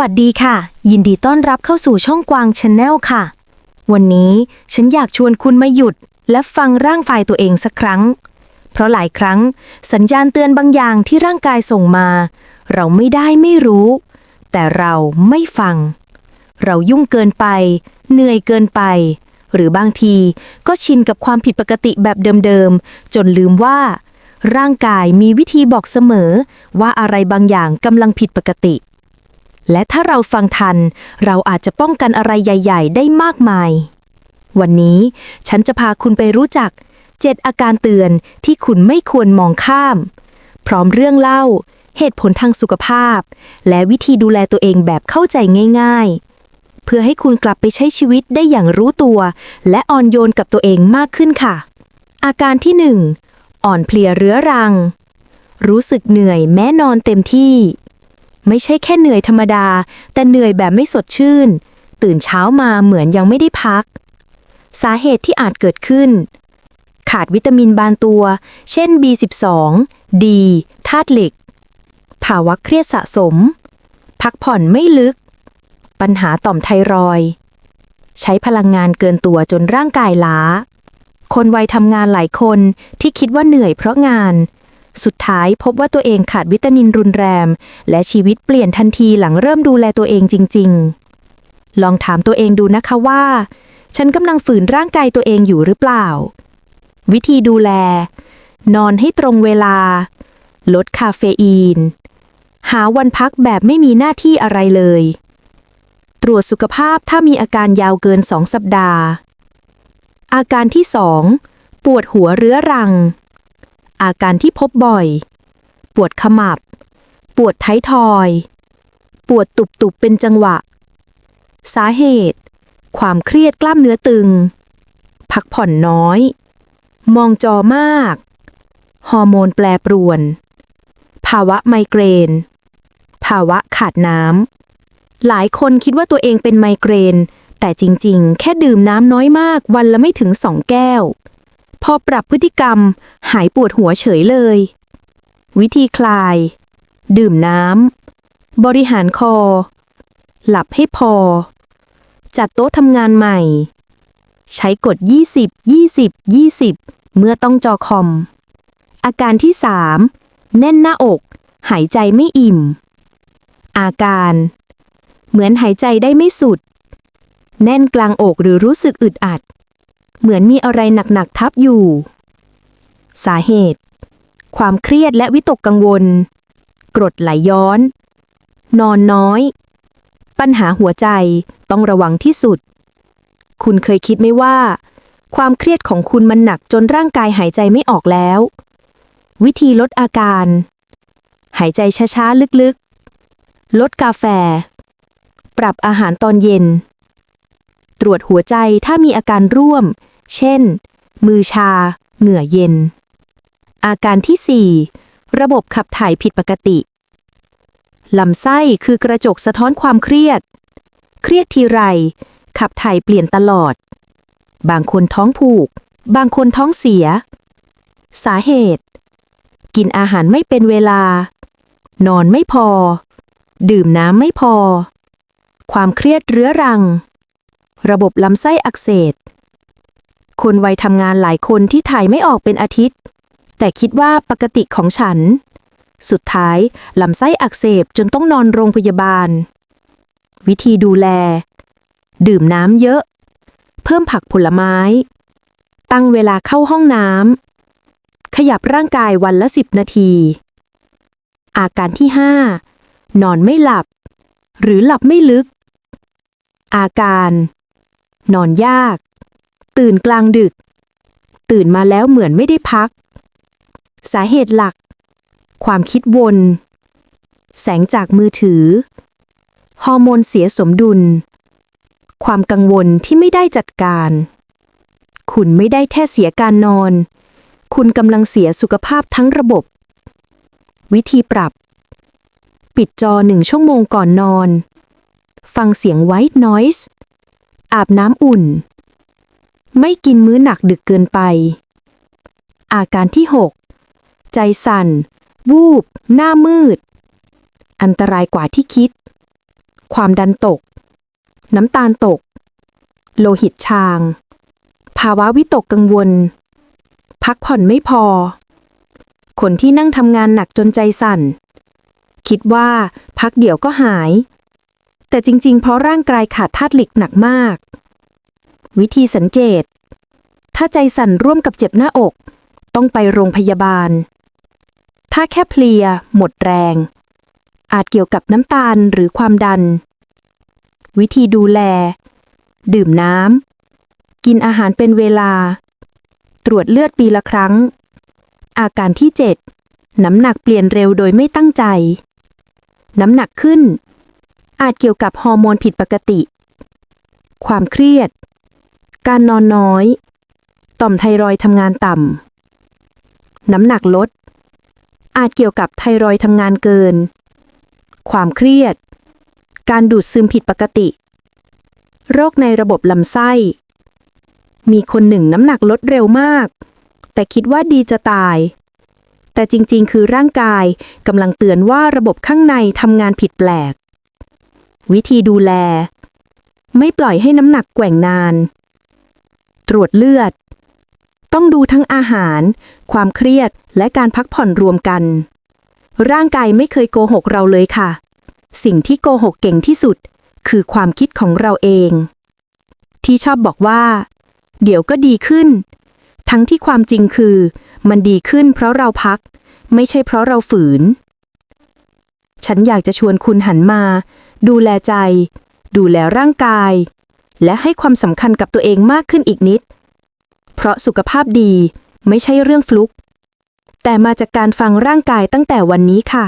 วัสดีค่ะ ยินดีต้อนรับเข้าสู่ช่องกวางชาแนลค่ะ วันนี้ฉันอยากชวนคุณมาหยุด และฟังร่างกายตัวเองสักครั้ง เพราะหลายครั้ง สัญญาณเตือนบางอย่างที่ร่างกายส่งมา เราไม่ได้ไม่รู้ แต่เราไม่ฟัง เรายุ่งเกินไป เหนื่อยเกินไป หรือบางทีก็ชินกับความผิดปกติแบบเดิมๆจนลืมว่า ร่างกายมีวิธีบอกเสมอว่าอะไรบางอย่างกำลังผิดปกติ และถ้าเราฟังทัน เราอาจจะป้องกันอะไรใหญ่ ๆ ได้มากมาย วันนี้ฉันจะพาคุณไปรู้จัก 7 อาการเตือนที่คุณไม่ควรมองข้าม พร้อมเรื่องเล่า เหตุผลทางสุขภาพ และวิธีดูแลตัวเองแบบเข้าใจง่าย ๆ เพื่อให้คุณกลับไปใช้ชีวิตได้อย่างรู้ตัว และอ่อนโยนกับตัวเองมากขึ้นค่ะ อาการที่ 1 อ่อนเพลียเรื้อรัง รู้สึกเหนื่อยแม้นอนเต็มที่ ไม่ใช่แค่เหนื่อยธรรมดา แต่เหนื่อยแบบไม่สดชื่น ตื่นเช้ามาเหมือนยังไม่ได้พัก สาเหตุที่อาจเกิดขึ้น ขาดวิตามินบางตัว เช่น B12 D ธาตุเหล็ก ภาวะเครียดสะสม พักผ่อนไม่ลึก ปัญหาต่อมไทรอย ใช้พลังงานเกินตัวจนร่างกายล้า คนวัยทำงานหลายคนที่คิดว่าเหนื่อยเพราะงาน สุดท้ายพบว่าตัวเองขาดวิตามินรุนแรง และชีวิตเปลี่ยนทันทีหลังเริ่มดูแลตัวเองจริง ๆ ลองถามตัวเองดูนะคะว่า ฉันกำลังฝืนร่างกายตัวเองอยู่หรือเปล่า วิธีดูแล นอนให้ตรงเวลา ลดคาเฟอีน หาวันพักแบบไม่มีหน้าที่อะไรเลย ตรวจสุขภาพถ้ามีอาการยาวเกินสองสัปดาห์ อาการที่สองปวดหัวเรื้อรัง อาการที่พบบ่อย ปวดขมับ ปวดท้ายทอย ปวดตุบๆเป็นจังหวะ สาเหตุ ความเครียดกล้ามเนื้อตึง พักผ่อนน้อย มองจอมาก ฮอร์โมนแปรปรวน ภาวะไมเกรน ภาวะขาดน้ำ หลายคนคิดว่าตัวเองเป็นไมเกรน แต่จริงๆ แค่ดื่มน้ำน้อยมากวันละไม่ถึงสองแก้ว พอปรับพฤติกรรม หายปวดหัวเฉยเลย วิธีคลาย ดื่มน้ำ บริหารคอ หลับให้พอ จัดโต๊ะทำงานใหม่ ใช้กฎ 20 20 20 เมื่อต้องจอคอม อาการที่ 3 แน่นหน้าอก หายใจไม่อิ่ม อาการ เหมือนหายใจได้ไม่สุด แน่นกลางอกหรือรู้สึกอึดอัด เหมือนมีอะไรหนักๆทับอยู่ สาเหตุ ความเครียดและวิตกกังวล กรดไหลย้อน นอนน้อย ปัญหาหัวใจต้องระวังที่สุด คุณเคยคิดไหมว่า ความเครียดของคุณมันหนักจนร่างกายหายใจไม่ออกแล้ว วิธีลดอาการ หายใจช้าๆลึกๆ ลดกาแฟ ปรับอาหารตอนเย็นตรวจหัวใจถ้ามีอาการร่วม เช่น มือชา เหงื่อเย็น อาการที่ 4 ระบบขับถ่ายผิดปกติ ลำไส้คือกระจกสะท้อนความเครียด เครียดทีไร ขับถ่ายเปลี่ยนตลอด บางคนท้องผูก บางคนท้องเสีย สาเหตุ กินอาหารไม่เป็นเวลา นอนไม่พอ ดื่มน้ำไม่พอ ความเครียดเรื้อรังระบบลำไส้อักเสบ คนวัยทำงานหลายคนที่ถ่ายไม่ออกเป็นอาทิตย์ แต่คิดว่าปกติของฉัน สุดท้ายลำไส้อักเสบจนต้องนอนโรงพยาบาล วิธีดูแล ดื่มน้ำเยอะ เพิ่มผักผลไม้ ตั้งเวลาเข้าห้องน้ำขยับร่างกายวันละสิบนาที อาการที่ 5 นอนไม่หลับ หรือหลับไม่ลึก อาการ นอนยาก ตื่นกลางดึก ตื่นมาแล้วเหมือนไม่ได้พัก สาเหตุหลัก ความคิดวน แสงจากมือถือ ฮอร์โมนเสียสมดุล ความกังวลที่ไม่ได้จัดการ คุณไม่ได้แค่เสียการนอน คุณกำลังเสียสุขภาพทั้งระบบ วิธีปรับ ปิดจอหนึ่งชั่วโมงก่อนนอน ฟังเสียง white noise อาบน้ำอุ่น ไม่กินมื้อหนักดึกเกินไป อาการที่ 6 ใจสั่น วูบ หน้ามืด อันตรายกว่าที่คิด ความดันตก น้ำตาลตก โลหิตชาง ภาวะวิตกกังวล พักผ่อนไม่พอ คนที่นั่งทำงานหนักจนใจสั่น คิดว่าพักเดี๋ยวก็หาย แต่จริงๆ เพราะร่างกายขาดธาตุเหล็กหนักมาก วิธีสังเกตถ้าใจสั่นร่วมกับเจ็บหน้าอก ต้องไปโรงพยาบาล ถ้าแค่เพลีย หมดแรง อาจเกี่ยวกับน้ำตาลหรือความดัน วิธีดูแล ดื่มน้ำ กินอาหารเป็นเวลา ตรวจเลือดปีละครั้ง อาการที่ 7 น้ำหนักเปลี่ยนเร็วโดยไม่ตั้งใจ น้ำหนักขึ้น อาจเกี่ยวกับฮอร์โมนผิดปกติ ความเครียด การนอนน้อย ต่อมไทรอยทำงานต่ำ น้ำหนักลด อาจเกี่ยวกับไทรอยทำงานเกิน ความเครียด การดูดซึมผิดปกติ โรคในระบบลำไส้ มีคนหนึ่งน้ำหนักลดเร็วมาก แต่คิดว่าดีจะตาย แต่จริงๆ คือร่างกายกำลังเตือนว่าระบบข้างในทำงานผิดแปลก วิธีดูแล ไม่ปล่อยให้น้ำหนักแกว่งนาน ตรวจเลือด ต้องดูทั้งอาหาร ความเครียดและการพักผ่อนรวมกัน ร่างกายไม่เคยโกหกเราเลยค่ะ สิ่งที่โกหกเก่งที่สุด คือความคิดของเราเอง ที่ชอบบอกว่า เดี๋ยวก็ดีขึ้น ทั้งที่ความจริงคือ มันดีขึ้นเพราะเราพัก ไม่ใช่เพราะเราฝืน ฉันอยากจะชวนคุณหันมา ดูแลใจ ดูแลร่างกาย และให้ความสำคัญกับตัวเองมากขึ้นอีกนิด เพราะสุขภาพดีไม่ใช่เรื่องฟลุก แต่มาจากการฟังร่างกายตั้งแต่วันนี้ค่ะ